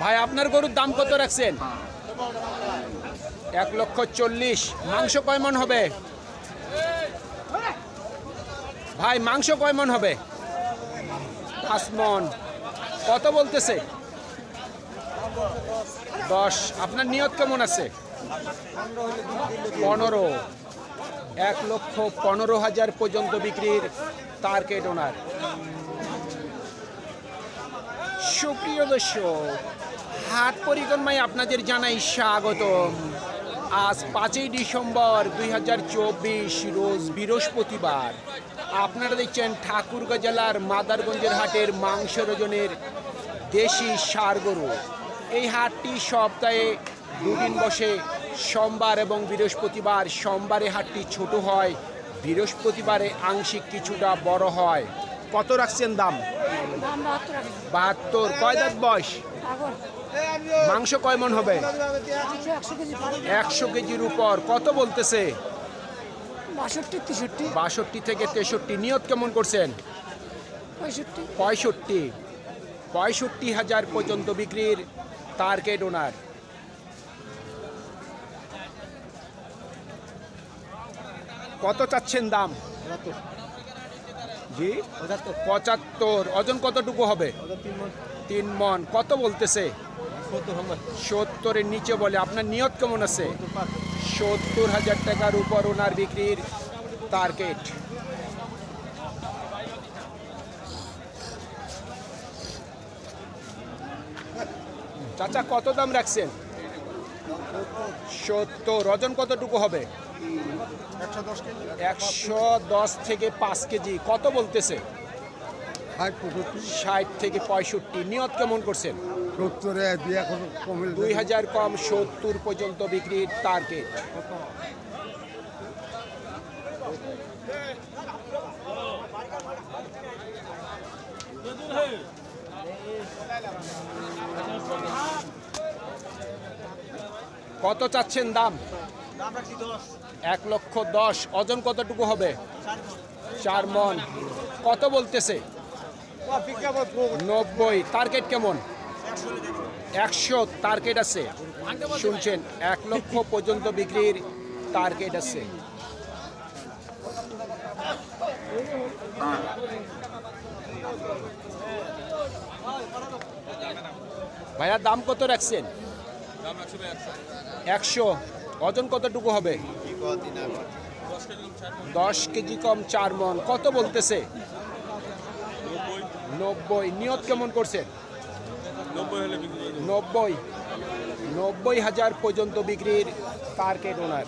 ভাই, আপনার গরুর দাম কত রাখছেন? এক লক্ষ চল্লিশ। মাংস কয় মন হবে? ভাই, মাংস কয় মন হবে? পাঁচ মন। কত বলতেছে? দশ। আপনার নিয়ত কেমন আছে? পনেরো। এক লক্ষ পনেরো হাজার পর্যন্ত বিক্রির টার্গেট ওনার সুপ্রিয় দর্শক হাট পরিক্রমায় আপনাদের জানাই স্বাগতম। আজ পাঁচই ডিসেম্বর দুই হাজার চব্বিশ রোজ বৃহস্পতিবার। আপনারা দেখছেন ঠাকুরগাঁ জেলার মাদারগঞ্জের হাটের মাংস রোজনের দেশি গরু। এই হাটটি সপ্তাহে দুদিন বসে সোমবার এবং বৃহস্পতিবার। সোমবারে হাটটি ছোট হয় বৃহস্পতিবারে আংশিক কিছুটা বড় হয়। কত রাখছেন দাম? বাহাত্তর কয় দাঁত বয়স? মাংস কয় মন হবে? একশো কেজির উপর। কত বলতেছে? বাষট্টি তেষট্টি। বাষট্টি থেকে তেষট্টি। নিয়ত কেমন করছেন? পঁয়ষট্টি। পঁয়ষট্টি। পঁয়ষট্টি হাজার পর্যন্ত বিক্রির টার্গেট ওনার কত চাচ্ছেন দাম? জি? পঁচাত্তর। ওজন কতটুকু হবে? তিন মন কত বলতেছে? সত্তরের নিচে বলে আপনার নিয়ত কেমন আছে? সত্তর হাজার টাকার উপর ওনার বিক্রির টার্গেট চাচা কত দাম রাখছেন? সত্তর। ওজন কতটুকু হবে? একশো দশ থেকে পাঁচ কেজি। কত বলতেছে? ষাট থেকে পঁয়ষট্টি। নিয়ত কেমন করছেন? সত্তরে দুই এখন কমিল দুই হাজার কম সত্তর পর্যন্ত বিক্রির টার্গেট কত চাচ্ছেন দাম? এক লক্ষ দশ। ওজন কতটুকু হবে? চার মন। কত বলতেছে? নব্বই। টার্গেট কেমন? একশো টার্গেট আছে। শুনছেন, এক লক্ষ পর্যন্ত বিক্রির টার্গেট আছে। ভাইয়া, দাম কত রাখছেন? একশো। ওজন কতটুকু হবে? দশ কেজি কম চার মন। কত বলতেছে? নব্বই। নিয়ত কেমন করছেন? নব্বই নব্বই। হাজার পর্যন্ত বিক্রির টার্গেট ওনার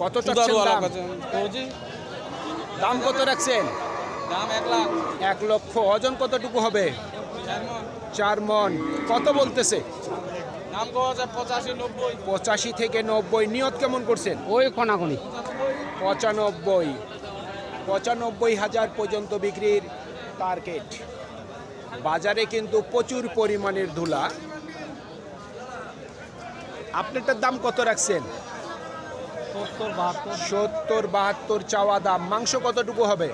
কত দাম? দাম কত রাখছেন? দাম এক লাখ। এক লক্ষ। ওজন কতটুকু হবে? চার মন। কত বলতেছে? পঁচাশি থেকে নব্বই। নিয়ত কেমন করছেন? ওই কোনাকুনি পঁচানব্বই। পঁচানব্বই হাজার পর্যন্ত বিক্রির টার্গেট বাজারে কিন্তু প্রচুর পরিমাণের ধুলা। আপনারটার দাম কত রাখছেন? সত্তর বাহাত্তর। সত্তর বাহাত্তর চাওয়া দাম। মাংস কতটুকু হবে?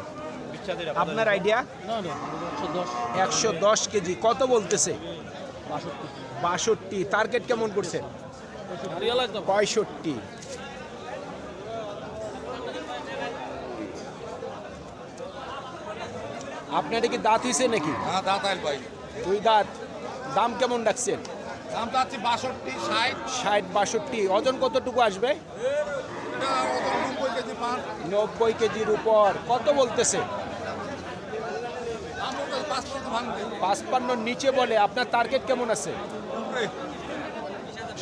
আপনার আইডিয়া একশো দশ। কেজি। কত বলতেছে? বাষট্টি। টার্গেট কেমন করছেন পঁয়ষট্টি। আপনার কি দাঁত হয়েছে নাকি? হ্যাঁ ভাই। দুই দাঁত। দাম কেমন রাখছেন? দাম চাচ্ছি বাষট্টি ষাট। ষাট বাষট্টি। ওজন কতটুকু আসবে? নব্বই কেজির উপর। কত বলতেছে? পাঁচপান্নর নিচে বলে। আপনার টার্গেট কেমন আছে?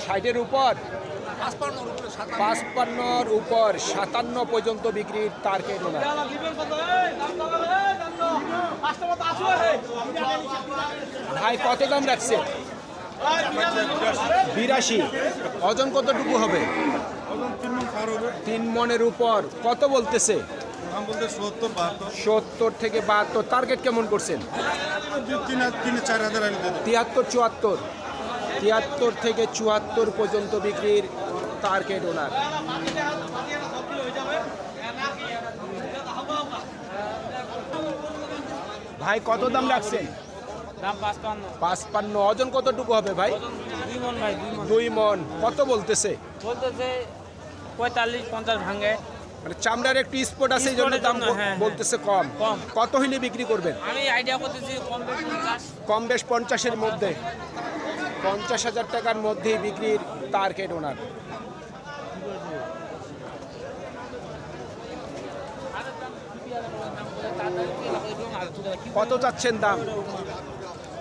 ষাটের উপর। পাঁচপান্নর উপর সাতান্ন পর্যন্ত বিক্রির টার্গেট ওনার। ভাই কত দাম রাখছে? বিরাশি। ওজন কতটুকু হবে? তিন মন মনের উপর। কত বলতেছে? সত্তর থেকে বাহাত্তর। টার্গেট কেমন করছেন? তিয়াত্তর চুয়াত্তর। তিয়াত্তর থেকে চুয়াত্তর পর্যন্ত বিক্রির টার্গেট ওনার ভাই কত দাম রাখছেন? পাঁচপান্ন। ওজন কতটুকু হবে ভাই? দুই মন কত বলতেছে? পঁয়তাল্লিশ পঞ্চাশ ভাঙে। মানে চামড়ার একটু স্পট আছে এই জন্য দাম হ্যাঁ, হ্যাঁ। বলতেছে কম। কত হইলে বিক্রি করবেন? আমি আইডিয়া করতেছি কম বেশ পঞ্চাশের মধ্যে। পঞ্চাশ হাজার টাকার মধ্যেই বিক্রির টার্গেট ওনার। কত চাচ্ছেন দাম?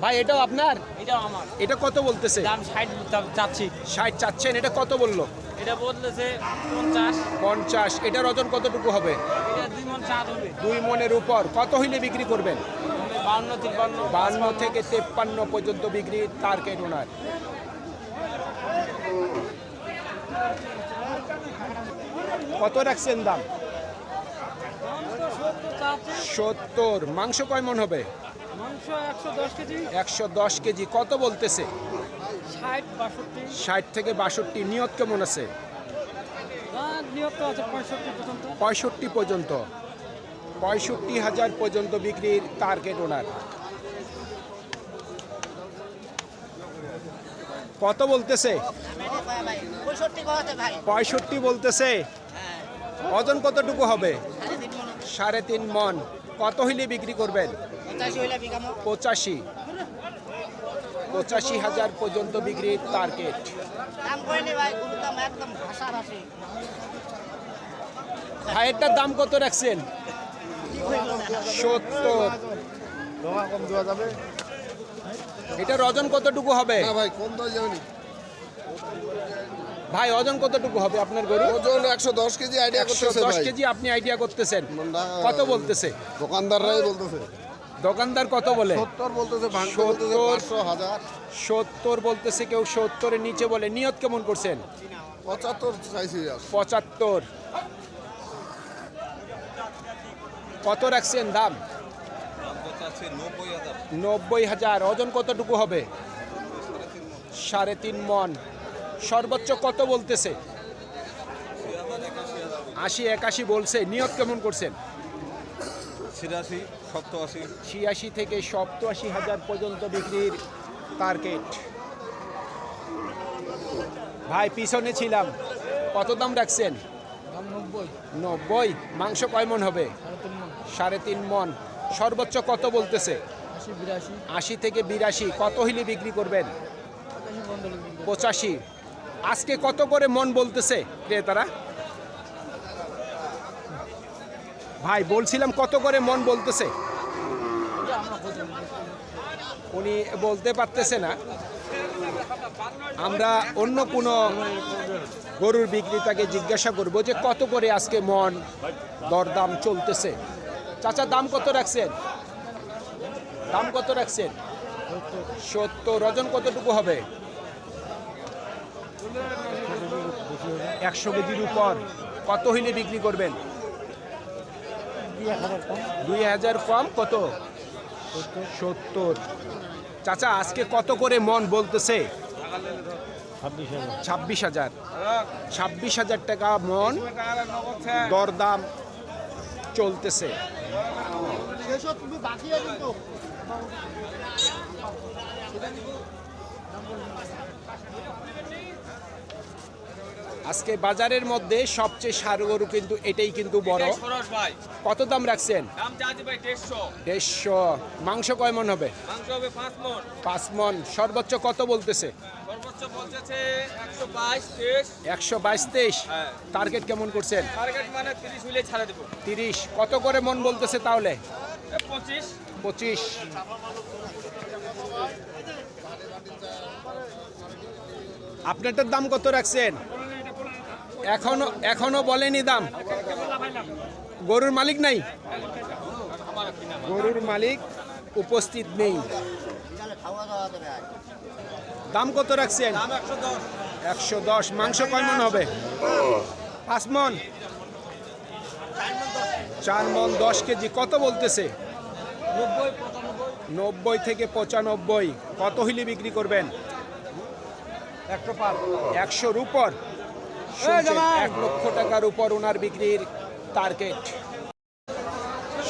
ভাই এটাও আপনার? এটাও আমার। এটা কত বলতেছে? দাম ষাট চাচ্ছি। ষাট চাচ্ছেন এটা কত বলল? এটা বলতেছে পঞ্চাশ। পঞ্চাশ এটার ওজন কতটুকু হবে? এটা দুই মন হবে। দুই মনের উপর। কত হইলে বিক্রি করবেন? বাউন্ন তিপ্পান্ন বান্ন থেকে তেপ্পান্ন পর্যন্ত বিক্রির টার্গেট ওনার কত রাখছেন দাম? সত্তর। মাংস কয় মন হবে? একশো দশ কেজি। কত বলতেছে? ষাট থেকে বাষট্টি। নিয়ত কেমন আছে? পঁয়ষট্টি পর্যন্ত। পঁয়ষট্টি হাজার পর্যন্ত বিক্রির টার্গেট ওনার কত বলতেছে? পঁয়ষট্টি বলতেছে। ওজন কতটুকু হবে? সাড়ে তিন মন। কত হইলে বিক্রি করবেন? পঁচাশি। পঁচাশি হাজার পর্যন্ত বিক্রির টার্গেট ভাইয়েরটার দাম কত রাখছেন? সত্তর। কম দেওয়া যাবে এটার ওজন কতটুকু হবে? ভাই কম দেওয়া যাবে না। ভাই ওজন কতটুকু হবে আপনার গরু? ওজন একশো দশ কেজি আইডিয়া করতেছে দশ কেজি আপনি আইডিয়া করতেছেন। কত বলতেছে? দোকানদাররাই বলতেছে। দোকানদার কত বলে? সত্তর বলতেছে ভাঙতে হাজার। সত্তর বলতেছে কেউ সত্তরের নিচে বলে। নিয়ত কেমন করছেন? পঁচাত্তর চাইছি আর পঁচাত্তর। কত রাখছেন দাম? নব্বই হাজার। ওজন কতটুকু হবে? সাড়ে তিন মন। সর্বোচ্চ কত বলতেছে? আশি একাশি বলছে। নিয়ত কেমন করছেন? ছিয়াশি থেকে সপ্তআশি হাজার পর্যন্ত বিক্রির টার্গেট ভাই পিছনে ছিলাম। কত দাম রাখছেন? নব্বই। নব্বই। মাংস কয় মন হবে? সাড়ে তিন মন। সর্বোচ্চ কত বলতেছে? আশি থেকে বিরাশি। কত হিলি বিক্রি করবেন? পঁচাশি আজকে কত করে মন বলতেছে ক্রেতারা? ভাই বলছিলাম কত করে মন বলতেছে? উনি বলতে পারতেছে না। আমরা অন্য কোনো গরুর বিক্রেতাকে জিজ্ঞাসা করব যে কত করে আজকে মন দরদাম চলতেছে। চাচা, দাম কত রাখছেন? দাম কত রাখছেন? সত্তর, ওজন কতটুকু হবে? একশো কেজির উপর। কত হইলে বিক্রি করবেন? দুই হাজার কম। কত? সত্তর। চাচা, আজকে কত করে মন বলতেছে? ছাব্বিশ হাজার। ছাব্বিশ হাজার টাকা মন। দরদাম চলতেছে। আজকে বাজারের মধ্যে সবচেয়ে সার গরু কিন্তু এটাই কিন্তু বড়। কত দাম রাখছেন? দেড়শো। মাংস কয় মন হবে? পাঁচ মন। সর্বোচ্চ কত বলতেছে? একশো বাইশ তেইশ। তেইশ। হ্যাঁ। টার্গেট কেমন করছেন? টার্গেট মানে তিরিশ হইলে ছাড়ে দেবো। তিরিশ। কত করে মন বলতেছে তাহলে? পঁচিশ। পঁচিশ। আপনারটার দাম কত রাখছেন? এখনও এখনও বলেনি দাম। গরুর মালিক নাই? গরুর মালিক উপস্থিত নেই। দাম কত রাখছেন? একশো দশ। মাংস কয় মন হবে? পাঁচ মন। চার মন দশ কেজি। কত বলতেছে? নব্বই থেকে পঁচানব্বই। কত হইলে বিক্রি করবেন? একশো একশোর উপর। এক লক্ষ টাকার উপর ওনার বিক্রির টার্গেট